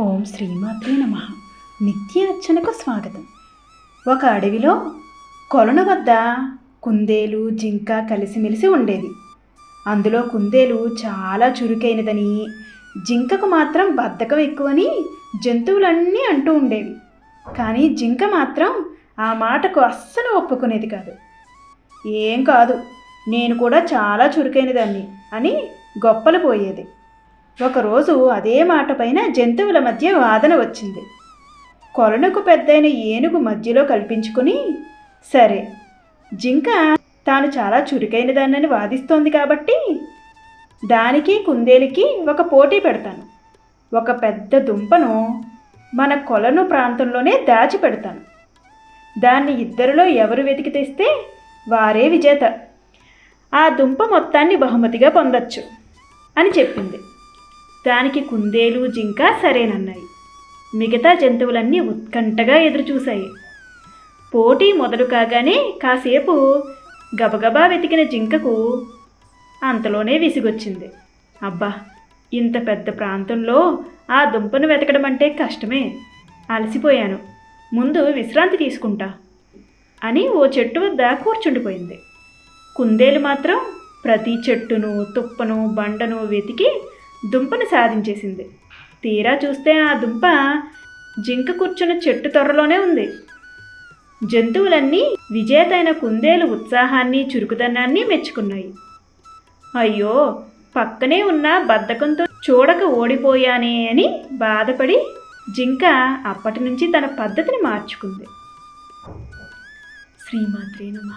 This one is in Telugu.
ఓం శ్రీమాత్రే నమ. నిత్య అర్చనకు స్వాగతం. ఒక అడవిలో కొలను వద్ద కుందేలు జింక కలిసిమెలిసి ఉండేది. అందులో కుందేలు చాలా చురుకైనదని జింకకు మాత్రం బద్ధకం ఎక్కువని జంతువులన్నీ అంటూ ఉండేవి. కానీ జింక మాత్రం ఆ మాటకు అస్సలు ఒప్పుకునేది కాదు. ఏం కాదు నేను కూడా చాలా చురుకైన దాన్ని అని గొప్పలు పోయేది. ఒకరోజు అదే మాటపైన జంతువుల మధ్య వాదన వచ్చింది. కొలనుకు పెద్దయిన ఏనుగు మధ్యలో కల్పించుకుని సరే జింక తాను చాలా చురుకైన దాన్నని వాదిస్తోంది కాబట్టి దానికి కుందేలికి ఒక పోటీ పెడతాను. ఒక పెద్ద దుంపను మన కొలను ప్రాంతంలోనే దాచి పెడతాను. దాన్ని ఇద్దరిలో ఎవరు వెతికి తెస్తే వారే విజేత. ఆ దుంప మొత్తాన్ని బహుమతిగా పొందొచ్చు అని చెప్పింది. దానికి కుందేలు జింక సరేనన్నాయి. మిగతా జంతువులన్నీ ఉత్కంఠగా ఎదురుచూశాయి. పోటీ మొదలు కాగానే కాసేపు గబగబా వెతికిన జింకకు అంతలోనే విసిగొచ్చింది. అబ్బా ఇంత పెద్ద ప్రాంతంలో ఆ దుంపను వెతకడం అంటే కష్టమే. అలసిపోయాను. ముందు విశ్రాంతి తీసుకుంటా అని ఓ చెట్టు వద్ద కూర్చుండిపోయింది. కుందేలు మాత్రం ప్రతి చెట్టును తుప్పను బండను వెతికి దుంపను సాధించేసింది. తీరా చూస్తే ఆ దుంప జింక కూర్చున్న చెట్టు త్వరలోనే ఉంది. జంతువులన్నీ విజేతైన కుందేలు ఉత్సాహాన్ని చురుకుదనాన్ని మెచ్చుకున్నాయి. అయ్యో పక్కనే ఉన్న బద్ధకంతో చూడక ఓడిపోయానే అని బాధపడి జింక అప్పటి నుంచి తన పద్ధతిని మార్చుకుంది. శ్రీమాత్రే నమ.